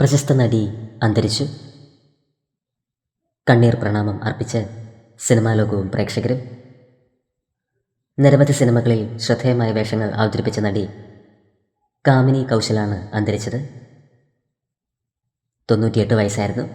പ്രശസ്ത നടി അന്തരിച്ചു. കണ്ണീർ പ്രണാമം അർപ്പിച്ച് സിനിമാ ലോകവും പ്രേക്ഷകരും. നിരവധി സിനിമകളിൽ ശ്രദ്ധേയമായ വേഷങ്ങൾ അവതരിപ്പിച്ച നടി കാമിനി കൗശലാണ് അന്തരിച്ചത്. തൊണ്ണൂറ്റിയെട്ട് വയസ്സായിരുന്നു.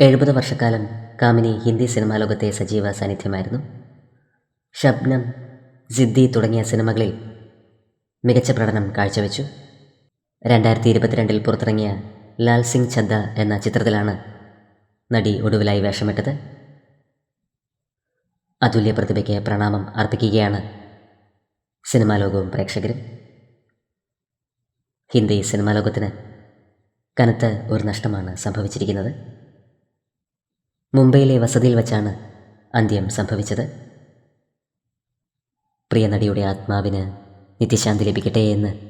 എഴുപത് വർഷക്കാലം കാമിനി ഹിന്ദി സിനിമാ ലോകത്തെ സജീവ സാന്നിധ്യമായിരുന്നു. ഷബ്നം സിദ്ദി തുടങ്ങിയ സിനിമകളിൽ മികച്ച പ്രകടനം കാഴ്ചവെച്ചു. രണ്ടായിരത്തി ഇരുപത്തിരണ്ടിൽ പുറത്തിറങ്ങിയ ലാൽ സിംഗ് ഛദ്ദ എന്ന ചിത്രത്തിലാണ് നടി ഒടുവിലായി വേഷമിട്ടത്. അതുല്യ പ്രതിഭയ്ക്ക് പ്രണാമം അർപ്പിക്കുകയാണ് സിനിമാ ലോകവും പ്രേക്ഷകരും. ഹിന്ദി സിനിമാ ലോകത്തിന് കനത്ത ഒരു നഷ്ടമാണ് സംഭവിച്ചിരിക്കുന്നത്. മുംബൈയിലെ വസതിയിൽ വച്ചാണ് അന്ത്യം സംഭവിച്ചത്. പ്രിയ നടിയുടെ ആത്മാവിന് നിത്യശാന്തി ലഭിക്കട്ടെ എന്ന്